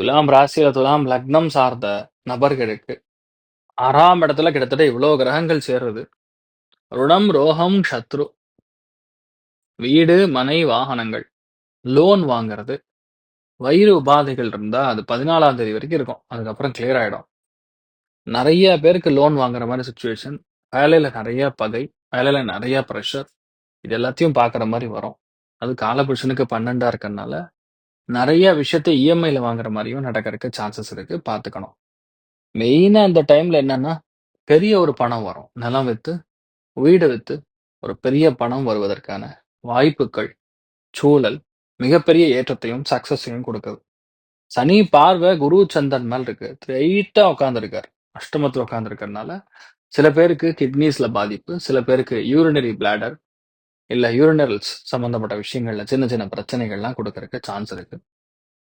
துலாம் ராசியில துலாம் லக்னம் சார்ந்த நபர்களுக்கு ஆறாம் இடத்துல கிட்டத்தட்ட இவ்வளோ கிரகங்கள் சேர்றது. ருணம், ரோகம், சத்ரு. வீடு, மனை, வாகனங்கள். லோன் வாங்குறது. வயிறு உபாதைகள் இருந்தா அது 14ஆம் தேதி வரைக்கும் இருக்கும். அதுக்கப்புறம் கிளியர் ஆயிடும். நிறைய பேருக்கு லோன் வாங்குற மாதிரி சுச்சுவேஷன் வேலையில நிறைய பகை. வேலையில நிறைய ப்ரெஷர் இது எல்லாத்தையும் பார்க்குற மாதிரி வரும். அது காலபுருஷனுக்கு 12ஆ இருக்கறனால, நெறைய விஷயத்த இஎம்ஐல வாங்குற மாரியும் நடக்கறக்கு சான்சஸ் இருக்கு. பார்த்துக்கணும். மெயினா இந்த டைம்ல என்னன்னா, பெரிய ஒரு பணம் வரும். நிலம் வித்து, வீடு வித்து, ஒரு பெரிய பணம் வருவதற்கான வாய்ப்புகள், சூழல் மிகப்பெரிய ஏற்றத்தையும், சக்சஸையும் குடுக்குது. சனி பார்வை குரு, சந்திரன் மேல இருக்கு. ஸ்ட்ரெயிட்டா உட்கார்ந்திருக்காரு. அஷ்டமத்துல உட்கார்ந்திருக்கறனால, சில பேருக்கு கிட்னீஸ்ல பாதிப்பு, சில பேருக்கு யூரினரி பிளாடர் இல்ல யூரினல்ஸ் சம்மந்தப்பட்ட விஷயங்கள்ல சின்ன சின்ன பிரச்சனைகள்லாம் கொடுக்கறக்கு சான்ஸ் இருக்கு.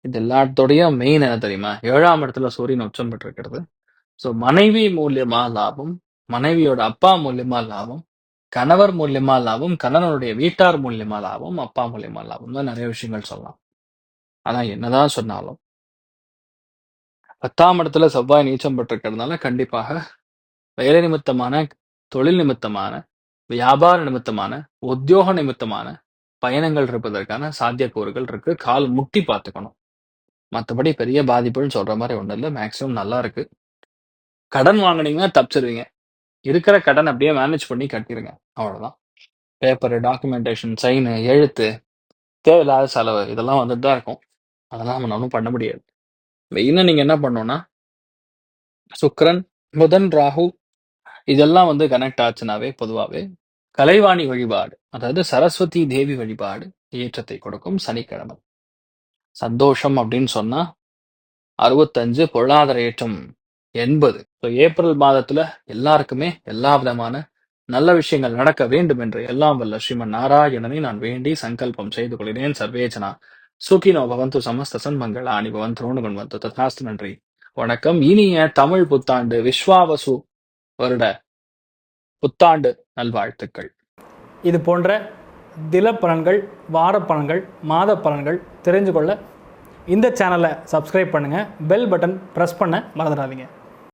இது எல்லாத்தோடைய மெயின் என்ன தெரியுமா? ஏழாம் இடத்துல சூரியன் உச்சம் பெற்றிருக்கிறது. ஸோ மனைவி மூலியமா லாபம், மனைவியோட அப்பா மூலியமா லாபம், கணவர் மூலியமா லாபம், கணவனுடைய வீட்டார் மூலியமா லாபம், அப்பா மூலியமா லாபம் தான் நிறைய விஷயங்கள் சொல்லலாம். ஆனா என்னதான் சொன்னாலும் 10ஆம் இடத்துல செவ்வாய் நீச்சம் பெற்றிருக்கிறதுனால கண்டிப்பாக வேலை நிமித்தமான, தொழில் நிமித்தமான, வியாபார நிமித்தமான, உத்தியோக நிமித்தமான பயணங்கள் இருப்பதற்கான சாத்தியக்கூறுகள் இருக்கு. கால் முட்டி பார்த்துக்கணும். மத்தபடி பெரிய பாதிப்புன்னு சொல்ற மாதிரி ஒன்றும் இல்லை மேக்ஸிமம் நல்லா இருக்கு. கடன் வாங்குனீங்கன்னா தப்பிச்சிருவீங்க. இருக்கிற கடன் அப்படியே மேனேஜ் பண்ணி கட்டிருங்க. அவ்வளோதான் பேப்பரு, டாக்குமெண்டேஷன், சைனு, எழுத்து, தேவையில்லாத செலவு இதெல்லாம் வந்துட்டு தான் இருக்கும். அதெல்லாம் நம்ம ஒன்றும் பண்ண முடியாது. மெயினாக நீங்க என்ன பண்ணணும்னா சுக்ரன் புதன், ராகு இதெல்லாம் வந்து கனெக்ட் ஆச்சுனாவே பொதுவாகவே கலைவாணி வழிபாடு, அதாவது சரஸ்வதி தேவி வழிபாடு ஏற்றத்தை கொடுக்கும் சனிக்கிழமை. சந்தோஷம் அப்படின்னு சொன்னா அறுபத்தஞ்சு பொருளாதார ஏற்றம் எண்பது ஸோ ஏப்ரல் மாதத்துல எல்லாருக்குமே எல்லா விதமான நல்ல விஷயங்கள் நடக்க வேண்டும் என்று எல்லாம் வல்ல ஸ்ரீமன் நாராயணனை நான் வேண்டி சங்கல்பம் செய்து கொள்கிறேன். சர்வேஜனா சுகினோ பவந்து சமஸ்த சன்மங்களாணி பவந்து ரோணுகுண்வந்து ததாஸ்து நன்றி. வணக்கம். இனிய தமிழ் புத்தாண்டு விஸ்வாவசு வருட புத்தாண்டு நல்வாழ்த்துக்கள். இது போன்ற தில பலன்கள் வார பலன்கள் மாத பலன்கள் தெரிஞ்சு கொள்ள இந்த சேனலை சப்ஸ்கிரைப் பண்ணுங்கள் பெல் பட்டன் ப்ரெஸ் பண்ண மறந்துடாதீங்க.